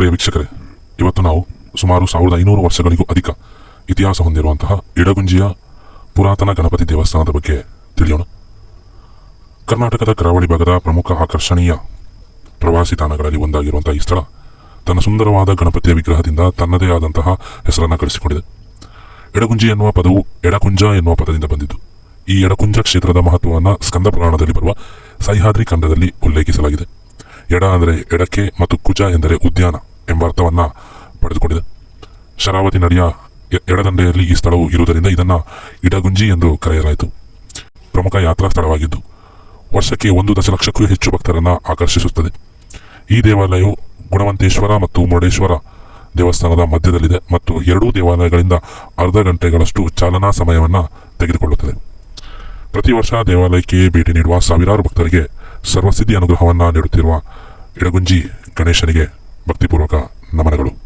ಪ್ರಿಯ ವೀಕ್ಷಕರೇ, ಇವತ್ತು ನಾವು ಸುಮಾರು ಸಾವಿರದ ಐನೂರು ವರ್ಷಗಳಿಗೂ ಅಧಿಕ ಇತಿಹಾಸ ಹೊಂದಿರುವಂತಹ ಇಡಗುಂಜಿಯ ಪುರಾತನ ಗಣಪತಿ ದೇವಸ್ಥಾನದ ಬಗ್ಗೆ ತಿಳಿಯೋಣ. ಕರ್ನಾಟಕದ ಕರಾವಳಿ ಭಾಗದ ಪ್ರಮುಖ ಆಕರ್ಷಣೀಯ ಪ್ರವಾಸಿ ತಾಣಗಳಲ್ಲಿ ಒಂದಾಗಿರುವಂತಹ ಈ ಸ್ಥಳ ತನ್ನ ಸುಂದರವಾದ ಗಣಪತಿಯ ವಿಗ್ರಹದಿಂದ ತನ್ನದೇ ಆದಂತಹ ಹೆಸರನ್ನು ಗಳಿಸಿಕೊಂಡಿದೆ ಎಡಗುಂಜಿ ಎನ್ನುವ ಪದವು ಎಡಕುಂಜ ಎನ್ನುವ ಪದದಿಂದ ಬಂದಿದ್ದು, ಈ ಎಡಕುಂಜ ಕ್ಷೇತ್ರದ ಮಹತ್ವವನ್ನು ಸ್ಕಂದ ಪುರಾಣದಲ್ಲಿ ಬರುವ ಸಹ್ಯಾದ್ರಿ ಖಂಡದಲ್ಲಿ ಉಲ್ಲೇಖಿಸಲಾಗಿದೆ. ಎಡ ಅಂದರೆ ಎಡಕ್ಕೆ ಮತ್ತು ಕುಜ ಎಂದರೆ ಉದ್ಯಾನ. ಎಂಬ ಅರ್ಥವನ್ನು ಪಡೆದುಕೊಂಡಿದೆ. ಶರಾವತಿ ನದಿಯ ಎಡದಂಡೆಯಲ್ಲಿ ಈ ಸ್ಥಳವು ಇರುವುದರಿಂದ ಇದನ್ನು ಇಡಗುಂಜಿ ಎಂದು ಕರೆಯಲಾಯಿತು. ಪ್ರಮುಖ ಯಾತ್ರಾ ಸ್ಥಳವಾಗಿದ್ದು, ವರ್ಷಕ್ಕೆ ಒಂದು ದಶಲಕ್ಷಕ್ಕೂ ಹೆಚ್ಚು ಭಕ್ತರನ್ನು ಆಕರ್ಷಿಸುತ್ತದೆ. ಈ ದೇವಾಲಯವು ಗುಣವಂತೇಶ್ವರ ಮತ್ತು ಮುರುಡೇಶ್ವರ ದೇವಸ್ಥಾನದ ಮಧ್ಯದಲ್ಲಿದೆ ಮತ್ತು ಎರಡೂ ದೇವಾಲಯಗಳಿಂದ ಅರ್ಧ ಗಂಟೆಗಳಷ್ಟು ಚಾಲನಾ ಸಮಯವನ್ನು ತೆಗೆದುಕೊಳ್ಳುತ್ತದೆ. ಪ್ರತಿ ವರ್ಷ ದೇವಾಲಯಕ್ಕೆ ಭೇಟಿ ನೀಡುವ ಸಾವಿರಾರು ಭಕ್ತರಿಗೆ ಸರ್ವಸಿದ್ಧಿ ಅನುಗ್ರಹವನ್ನು ನೀಡುತ್ತಿರುವ ಇಡಗುಂಜಿ ಗಣೇಶನಿಗೆ ಭಕ್ತಿಪೂರ್ವಕ ನಮನಗಳು.